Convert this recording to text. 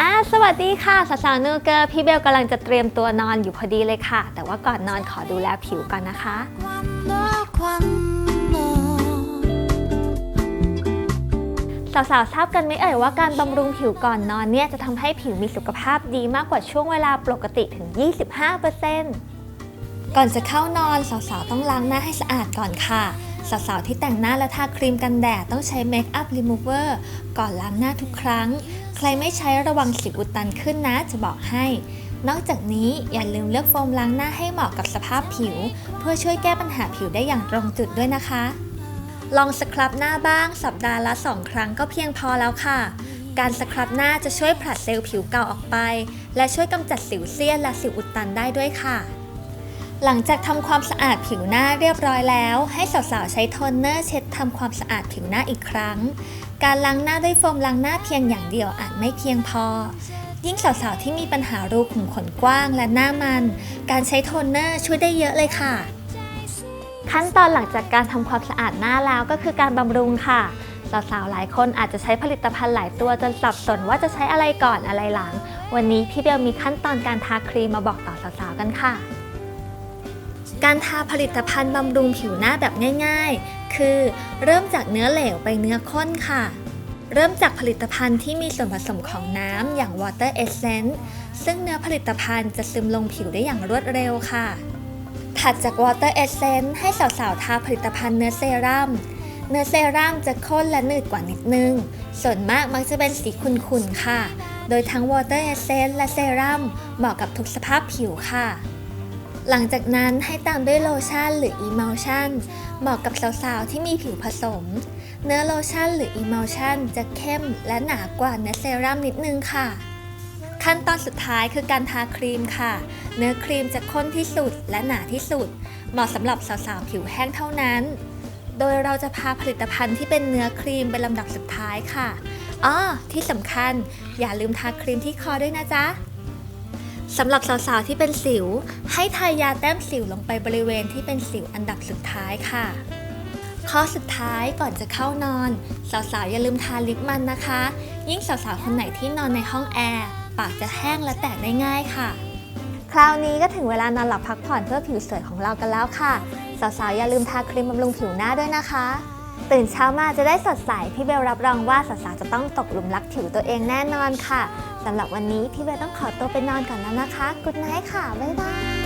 อ่าสวัสดีค่ะสาวๆนูเกอร์พี่เบลกำลังจะเตรียมตัวนอนอยู่พอดีเลยค่ะ แต่ว่าก่อนนอนขอดูแลผิวก่อนนะคะ สาวๆทราบกันไหมเอ่ยว่าการบำรุงผิวก่อนนอนเนี่ยจะทำให้ผิวมีสุขภาพดีมากกว่าช่วงเวลาปกติถึง 25%ก่อนจะเข้านอนสาวๆต้องล้างหน้าให้สะอาดก่อนค่ะ สาวๆที่แต่งหน้าและทาครีมกันแดดต้องใช้เมคอัพรีมูเวอร์ก่อนล้างหน้าทุกครั้ง ใครไม่ใช้ระวังสิวอุดตันขึ้นนะจะบอกให้ นอกจากนี้อย่าลืมเลือกโฟมล้างหน้าให้เหมาะกับสภาพผิว เพื่อช่วยแก้ปัญหาผิวได้อย่างตรงจุดด้วยนะคะ ลองสครับหน้าบ้างสัปดาห์ละ 2 ครั้งก็เพียงพอแล้วค่ะการสครับหน้าจะช่วยผลัดเซลล์ผิวเก่าออกไป และช่วยกำจัดสิวเซียนและสิวอุดตันได้ด้วยค่ะ หลังจากทำความสะอาดผิวหน้าเรียบร้อยแล้ว ให้สาวๆใช้โทนเนอร์เช็ดทำความสะอาดผิวหน้าอีกครั้ง การล้างหน้าด้วยโฟมล้างหน้าเพียงอย่างเดียวอาจไม่เพียงพอ ยิ่งสาวๆที่มีปัญหารูขุมขนกว้างและหน้ามัน การใช้โทนเนอร์ช่วยได้เยอะเลยค่ะ ขั้นตอนหลังจากการทำความสะอาดหน้าแล้วก็คือการบำรุงค่ะ สาวๆหลายคนอาจจะใช้ผลิตภัณฑ์หลายตัวจนสับสนว่าจะใช้อะไรก่อนอะไรหลัง วันนี้พี่เบลมีขั้นตอนการทาครีมมาบอกต่อสาวๆกันค่ะ การทาผลิตภัณฑ์บำรุงผิวหน้าแบบง่ายๆ คือเริ่มจากเนื้อเหลวไปเนื้อข้นค่ะ เริ่มจากผลิตภัณฑ์ที่มีส่วนผสมของน้ำอย่าง Water Essence ซึ่งเนื้อผลิตภัณฑ์จะซึมลงผิวได้อย่างรวดเร็วค่ะ ถัดจาก Water Essence ให้สาวๆ ทาผลิตภัณฑ์เนื้อเซรั่ม เนื้อเซรั่มจะข้นและหนืดกว่านิดนึง ส่วนมากมักจะเป็นสีขุ่นๆ ค่ะ โดยทั้ง Water Essence และเซรั่มเหมาะกับทุกสภาพผิวค่ะ หลังจากนั้นให้ตามด้วยโลชั่นหรือ Emulsion เหมาะกับสาวๆ ที่มีผิวผสม เนื้อโลชั่นหรือ Emulsion จะเข้มและหนากว่าเนื้อเซรั่มนิดนึงค่ะ ขั้นตอนสุดท้ายคือการทาครีมค่ะ เนื้อครีมจะข้นที่สุดและหนาที่สุด เหมาะสำหรับสาวๆ ผิวแห้งเท่านั้น โดยเราจะพาผลิตภัณฑ์ที่เป็นเนื้อครีมเป็นลำดับสุดท้ายค่ะอ้อที่สำคัญอย่าลืมทาครีมที่คอด้วยนะจ๊ะ สำหรับสาวๆที่เป็นสิว ให้ทายาแต้มสิวลงไปบริเวณที่เป็นสิวอันดับสุดท้ายค่ะ ข้อสุดท้ายก่อนจะเข้านอน สาวๆอย่าลืมทาลิปมันนะคะ ยิ่งสาวๆคนไหนที่นอนในห้องแอร์ปากจะแห้งและแตกได้ง่ายค่ะ คราวนี้ก็ถึงเวลานอนหลับพักผ่อนเพื่อผิวสวยของเรากันแล้วค่ะ สาวๆอย่าลืมทาครีมบำรุงผิวหน้าด้วยนะคะ ตื่นเช้ามาจะได้สดใส พี่เบลรับรองว่าสาวๆจะต้องตกหลุมรักผิวตัวเองแน่นอนค่ะสำหรับวันนี้พี่เบลต้องขอตัวไปนอนก่อนแล้วนะคะ กุดไนท์ค่ะ บ๊ายบาย